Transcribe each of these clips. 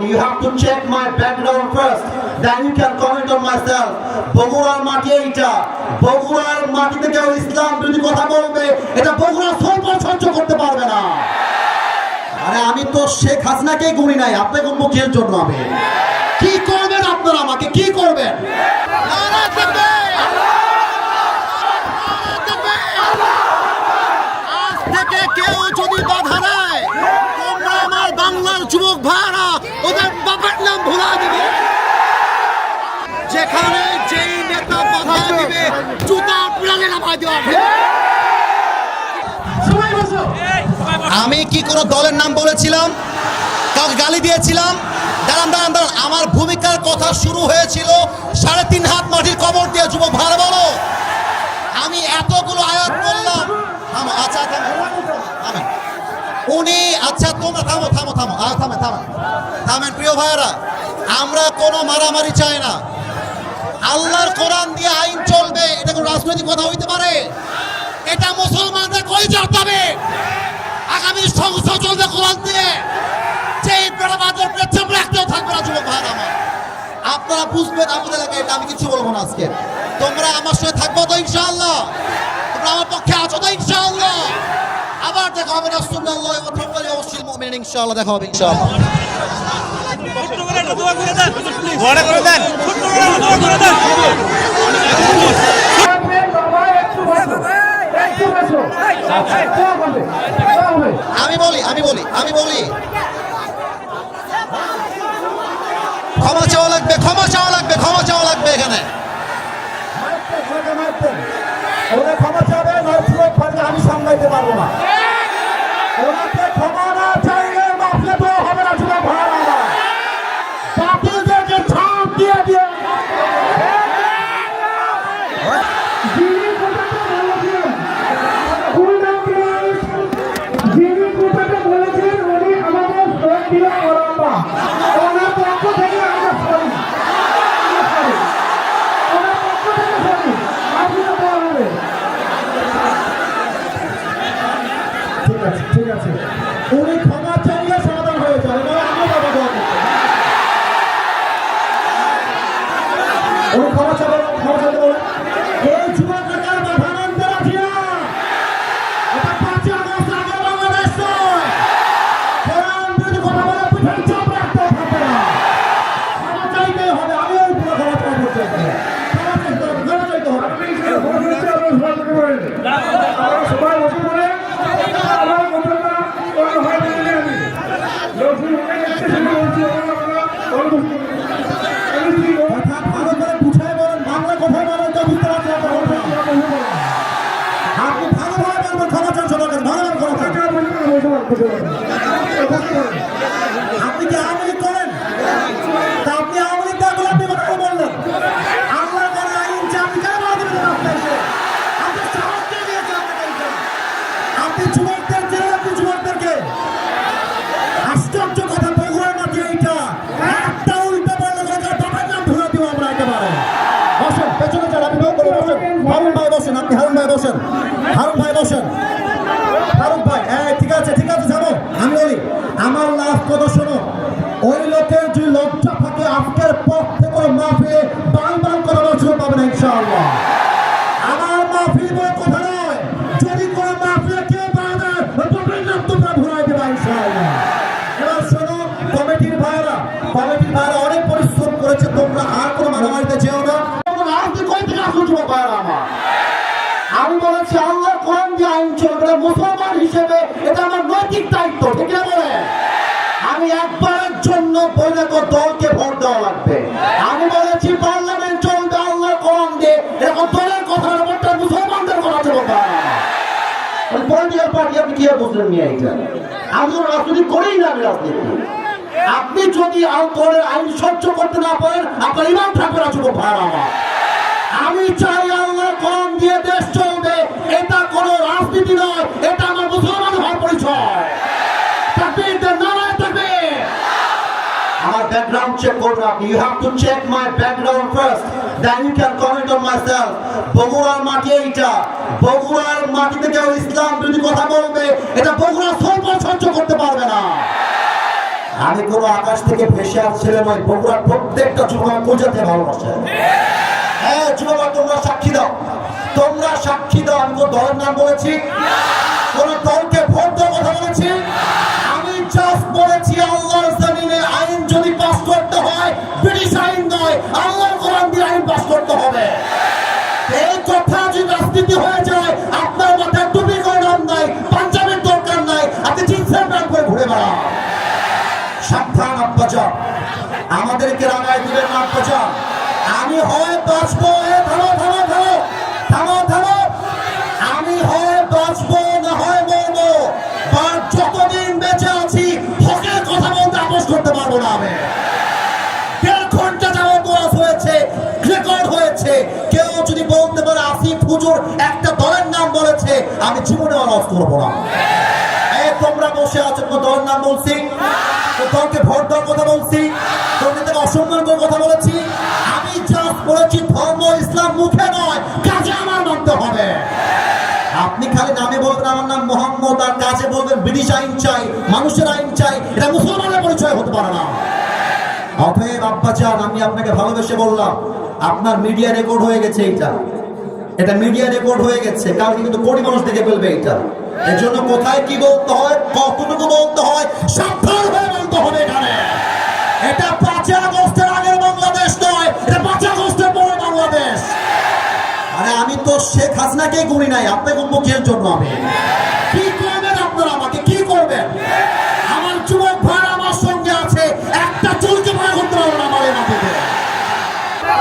you have to check my background first. Then you can comment on myself. বগুড়ার মাটি এইটা। বগুড়ার মাটিতে কেউ ইসলাম যদি কথা বলবে, এটা বগুড়া সর্ব সহ্য করতে পারবে না। আরে আমি তো শেখ হাসিনাকে গুনি নাই আপনাকে মুখের জন্য আমি? কি করবেন আপনারা আমাকে? কি করবেন আজ থেকে কেউ যদি বাধা দেয় তোমরা আমার বাংলার যুবক ভাইরা ওদের বাবার নাম ভুলা দিবে। যেখানে যেই নেতা বাধা দিবে জুতা প্রাণে নামাই দেওয়া হবে। আমি কি কোনো দলের নাম বলেছিলাম? কাউকে গালি দিয়েছিলাম? দাঁড়ান দাঁড়ান দাঁড়ান। আমার ভূমিকার কথা শুরু হয়েছিল সাড়ে তিন হাত মাটির কবর দিয়ে। যুবক ভাড়া বলো। আমি এতগুলো আয়াত করলাম থামো আচ্ছা থামো। উনি আচ্ছা তোমরা থামো থামো থামো আর থামেন থামেন থামেন প্রিয় ভাইয়েরা, আমরা কোনো মারামারি চাই না। আল্লাহর কোরআন দিয়ে আইন চলবে, এটা কোনো রাজনৈতিক কথা হইতে পারে? এটা মুসলমানদের কই যাবে আগামী সংসদ চলবে কোরআন দিয়ে। সেই বেড়াবাদের পেছন রাখতেও থাকবে না, যুবক ভাই আমার। আপনারা বুঝবেন আমাদের এলাকায় এটা, আমি কিছু বলব না আজকে। তোমরা আমার সঙ্গে থাকব তো ইনশাআল্লাহ। তোমরা আমার পক্ষে আছো তো ইনশাআল্লাহ। আবার দেখা হবে রাসূলুল্লাহ ওয়া তাআলা অবশ্যই মুমিনিন, ইনশাআল্লাহ দেখা হবে, ইনশাআল্লাহ। ঘরে করে আমি বলি আমি বলি আমি বলি। ক্ষমা চাওয়া লাগবে, ক্ষমা চাওয়া লাগবে, ক্ষমা চাওয়া লাগবে এখানে। ক্ষমা পারলে আমি সামলাইতে পারব না ওনাকে ক্ষমা না চাইলে মাফলে তো হবে না ছিল ভাড়া আমার বাতিলদেরকে ছাপ দিয়ে দিয়ে যিনি কোথাকে বলেছেন, যিনি কোথাকে বলেছেন উনি আমাদের ভোট দিয়ে ওরাম্বা ওনার পক্ষ থেকে আমরা সরি আমরা সরি ওনার পক্ষ থেকে সরি আপনি তো দেওয়া হবে ঠিক আছে ঠিক আছে উনি ক্ষমা চাইলে সমাধান হয়ে যাবে নয় আমি বাবা দোয়া করতে উনি ক্ষমা চাইবে ক্ষমা চাইতে বলে এই যুবক এলাকার বাধা মানতে রাখি না এটা পাঁচই আগস্ট আগে বাংলাদেশ নয় কোরআন বিরোধী কথা বলে পিঠে চাপ রাখতে থাকবে না ক্ষমা চাইতেই হবে আমি ওই পুরো ক্ষমা চাইব ক্ষমা চাইতে হবে ক্ষমা চাইতে হবে সবাই বসে পড়ে আমার কথাটা অন্য হয় বলে আমি লক্ষ্মী হয়ে যাচ্ছে শুরু হচ্ছে কথা ভালো করে বুঝাই বলেন বাংলা কথাই বলেন তো বুঝতে পারছি আপনি ভালোভাবে বলবেন ক্ষমা চান সবার কাছে ভালোভাবে ক্ষমা আমার লাস্ট কথা শোনো ওই লোকের যদি লজ্জা থাকে, আজকের পর থেকে মাহফিলে বাং বাং করে আমার সুযোগ পাবে না ইনশাআল্লাহ। আমার মাহফিল বলে কথা নয়, যদি কোনো মাহফিলে কেউ তোমরা ঘুরাই দেবা ইনশাআল্লাহ। এবার শোনো, কমিটির ভাইরা কমিটির ভাইরা অনেক পরিশ্রম করেছে, তোমরা আর কোনো মারামারিতে যেও না। রাজনীতি কই থেকে আমার আমি বলেছি, আল্লাহ মুসলমান হিসেবে, এটা আমার নৈতিক দায়িত্ব, ঠিক না বলে? আমি একবারের জন্য দলকে ভোট দেওয়া লাগবে। আমি বলেছি, পার্লামেন্ট চলবে আল্লাহ কোরআন দিয়ে। এরকম দলের ভোটটা মুসলমানদের কথা আপনি আমি যদি আইন সহ্য করতে না পারেন, আপনার ইমান থাকবে না আমি চাই আল্লাহ কম দিয়ে দেশ রাজনীতি নয়, এটা আমার মুসলমান হওয়ার পরিচয়। আমার background check you have to check my background first then you can comment on my self বগুড়ার মাটি এইটা, বগুড়ার মাটিতে কেউ ইসলাম যদি কথা বলবে, এটা বগুড়া সহ্য করতে পারবে না। আমি কোনো আকাশ থেকে ভেসে আসছিলে নয় বগুড়ার প্রত্যেকটা যুবক পূজাতে ভালোবাসে। হ্যাঁ যুবক, তোমরা সাক্ষী দাও। বলেছি। কোন দলকে ভোট দেওয়ার কথা বলেছি। আমি জাস্ট বলেছি, আল্লাহর জমিনে আইন যদি পাস করতে হয়, ব্রিটিশ আইন নয়, আল্লাহর কোরআন দিয়ে আইন পাস করতে হবে। এই কথা যদি রাজনীতি হয়ে যায়, আপনার মাথায় টুপি করে নাম নাই, পাঞ্জাবের দরকার নাই, আপনি জিন্সের প্যান্ট করে ঘুরে বেড়ান। সাবধান, আব্বাজান। আমাদেরকে রাগায় দিবেন আব্বাজান। আমি হয় বাঁচবো একটা দলের নাম বলেছে, আমি জীবনে ওয়াজ করব না। তোমরা বসে আছো কোনো দলের নাম বলছি। তো দলকে ভোট দেওয়ার কথা বলছি। তোমাদের অসম্মান করার কথা বলেছি। আমি জাস্ট বলেছি, ধর্ম ইসলাম মুখে নয়, কাজে আমার মানতে হবে। আপনি খালি নামে বলবেন, আমার নাম মোহাম্মদ, আর কাজে বলবেন, ব্রিটিশ আইন চাই, মানুষের আইন চাই, এটা মুসলমানের পরিচয় হতে পারে না। অতএব আব্বাজান, আমি আপনাকে ভালোবেসে বললাম, আপনার মিডিয়া রেকর্ড হয়ে গেছে এইটা। এটা মিডিয়া রেকর্ড হয়ে গেছে। কারণ কিন্তু কোটি মানুষ দেখে ফেলবে এটা। এর জন্য কোথায় কি বলতে হয়, কতটুকু বলতে হয়, সাবধান হয়ে বলতে হবে এখানে। এটা পাঁচই আগস্টের আগের বাংলাদেশ নয়, এটা পাঁচই আগস্টের পরে বাংলাদেশ। আরে আমি তো শেখ হাসিনাকে গুনি নাই আপনাকে মুখের জন্য আমি কি করবেন আপনারা আমাকে কি করবেন আমার যুবক ভাই আমার সঙ্গে আছে একটা চুলকে ভয় করতে পারব না আমার এই মাটিতে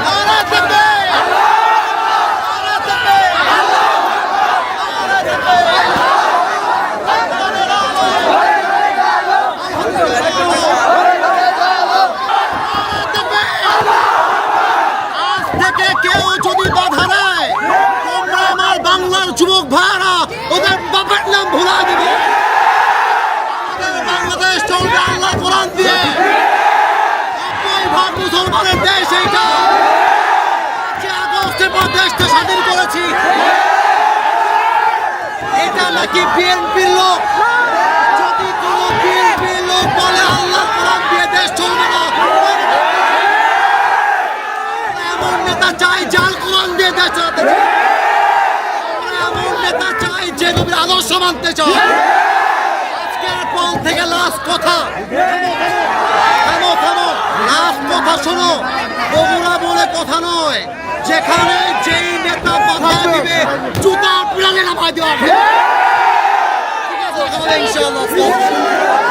নারা তাকবীর! নারা তাকবীর! নারা তাকবীর! নারা তাকবীর! আজ থেকে কেউ যদি বাধা দেয় তোমরা আমার বাংলার ভাইরা ওদের বাপের নাম ভুলা দিবে। বাংলাদেশ চলবে আল্লাহ কোরআন দিয়ে। ভাগ মুসলমানের দেশ এইটা। আগস্টের পর দেশটা স্বাধীন করেছি। এটা নাকি বিএনপির লোক? চাই কোরআন দিয়ে দেশ চালাতে চায়। আমরা এমন নেতা নবীর আদর্শ মানতে চাও? আজকের পর থেকে লাস্ট কথা। থামো থামো। লাস্ট কথা শোনো। বগুড়া বলে কথা নয়। যেখানে যেই নেতা বাধা দিবে জুতা পিড়ালে নামাই দেওয়া ঠিক আছে ইনশাআল্লাহ।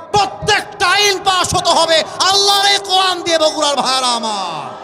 প্রত্যেকটা আইন পাশ হতে হবে। আল্লাহরে কোরআন দিয়ে বগুড়ার ভাইরা আমার।